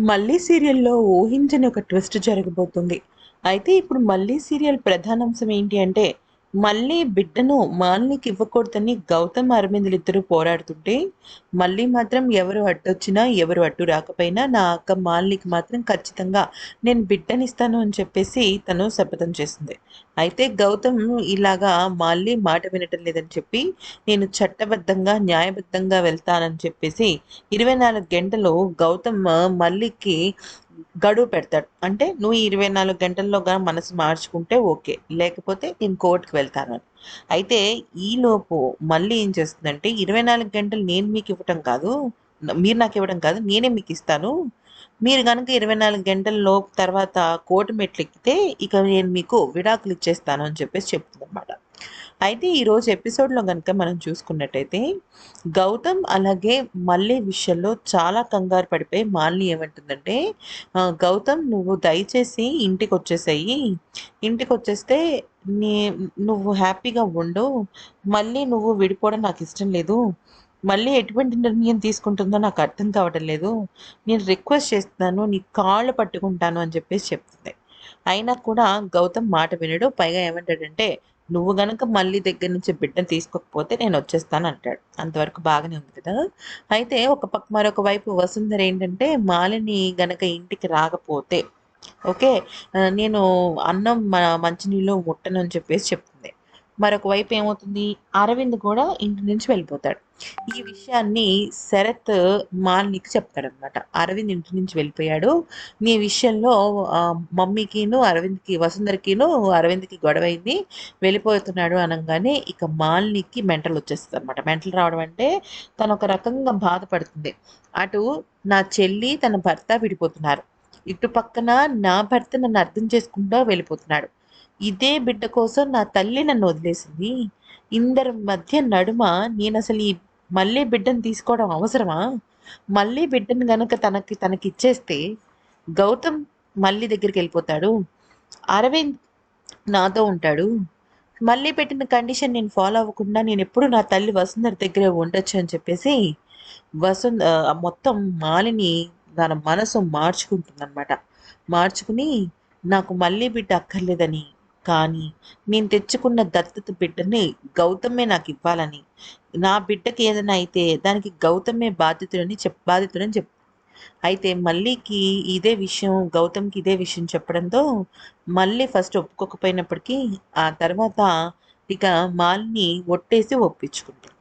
మళ్ళీ సీరియల్‌లో ఊహించని ఒక ట్విస్ట్ జరగబోతుంది. అయితే ఇప్పుడు మళ్ళీ సీరియల్ ప్రధానాంశం ఏంటి అంటే, మళ్ళీ బిడ్డను మాలినికి ఇవ్వకూడదని గౌతమ్, అరవిందులిద్దరూ పోరాడుతుంటే, మళ్ళీ మాత్రం ఎవరు అడ్డొచ్చినా, ఎవరు అడ్డు రాకపోయినా నా అక్క మాలినికి మాత్రం ఖచ్చితంగా నేను బిడ్డనిస్తాను అని చెప్పేసి తను శపథం చేసింది. అయితే గౌతమ్ ఇలాగా మాల్లి మాట వినటం లేదని చెప్పి, నేను చట్టబద్ధంగా, న్యాయబద్ధంగా వెళ్తానని చెప్పేసి 24 గంటలు గౌతమ్ మల్లికి గడువు పెడతాడు. అంటే నువ్వు ఈ 24 గంటల్లోగా మనసు మార్చుకుంటే ఓకే. లేకపోతే నేను కోర్టుకు వెళ్తాను అయితే ఈలోపు మళ్ళీ ఏం చేస్తుందంటే 24 గంటలు నేను మీకు ఇవ్వటం కాదు. మీరు నాకు ఇవ్వడం కాదు. నేనే మీకు ఇస్తాను మీరు కనుక ఇరవై నాలుగు గంటల్లోపు తర్వాత కోర్టు మెట్లెక్కితే ఇక నేను మీకు విడాకులు ఇచ్చేస్తాను అని చెప్పేసి చెప్తుందనమాట. అయితే ఈరోజు ఎపిసోడ్‌లో కనుక మనం చూసుకున్నట్టయితే గౌతమ్ అలాగే మల్లి విషయంలో చాలా కంగారు పడిపోయి మాలిని ఏమంటుందంటే "గౌతమ్ నువ్వు దయచేసి ఇంటికి వచ్చేసాయి ఇంటికొచ్చేస్తే నీ నువ్వు హ్యాపీగా ఉండు. మళ్ళీ నువ్వు విడిపోవడం నాకు ఇష్టం లేదు. మళ్ళీ ఎటువంటి నిర్ణయం తీసుకుంటుందో నాకు అర్థం కావటం లేదు. నేను రిక్వెస్ట్ చేస్తున్నాను. నీ కాళ్ళు పట్టుకుంటాను" అని చెప్పేసి చెప్తుంది. అయినా కూడా గౌతమ్ మాట వినడు. పైగా ఏమంటాడంటే, "నువ్వు గనక మళ్ళీ దగ్గర నుంచి బిడ్డను తీసుకోకపోతే నేను వచ్చేస్తాను అంటాడు. అంతవరకు బాగానే ఉంది కదా! అయితే ఒక పక్క మరొక వైపు వసుంధర ఏంటంటే, మాలిని గనక ఇంటికి రాకపోతే ఓకే. నేను అన్నం మంచినీళ్ళు ముట్టనని అని చెప్పేసి చెప్తుంది. మరొక వైపు ఏమవుతుంది, అరవింద్ కూడా ఇంటి నుంచి వెళ్ళిపోతాడు. ఈ విషయాన్ని శరత్ మాలినికి చెప్తాడనమాట. "అరవింద్ ఇంటి నుంచి వెళ్ళిపోయాడు. నీ విషయంలో మమ్మీకిను, అరవింద్‌కి వసుంధరకిను, అరవింద్‌కి గొడవైంది. వెళ్ళిపోతున్నాడు" అనగానే ఇక మాలినికి మెంటల్ అనమాట మెంటల్ రావడం అంటే తను ఒక రకంగా బాధపడుతుంది. అటు నా చెల్లి, తన భర్త విడిపోతున్నారు. ఇటు పక్కన నా భర్త నన్ను అర్థం చేసుకుంటూ వెళ్ళిపోతున్నాడు. ఇదే బిడ్డ కోసం నా తల్లి నన్ను వదిలేసింది. ఇందరి మధ్య నడుమ నేను అసలు ఈ మళ్ళీ బిడ్డను తీసుకోవడం అవసరమా? మళ్ళీ బిడ్డను గనక తనకి తనకి ఇచ్చేస్తే గౌతమ్ మళ్ళీ దగ్గరికి వెళ్ళిపోతాడు అరవింద్ నాతో ఉంటాడు. మళ్ళీ పెట్టిన కండిషన్ నేను ఫాలో అవ్వకుండా నేను ఎప్పుడు నా తల్లి వసుంధర దగ్గరే ఉండొచ్చు అని చెప్పేసి వసుం మొత్తం మాలిని తన మనసు మార్చుకుంటుందనమాట. మార్చుకుని నాకు మళ్ళీ బిడ్డ అక్కర్లేదని, కానీ నేను తెచ్చుకున్న దత్తత బిడ్డని గౌతమే నాకు ఇవ్వాలని నా బిడ్డకి ఏదైనా అయితే దానికి గౌతమే బాధ్యతుడని చెప్ బాధితుడని చెప్ అయితే మళ్ళీకి ఇదే విషయం గౌతమ్‌కి ఇదే విషయం చెప్పడంతో మళ్ళీ ఫస్ట్ ఒప్పుకోకపోయినప్పటికీ, ఆ తర్వాత ఇక మాల్ని ఒట్టేసి ఒప్పించుకుంటుంది.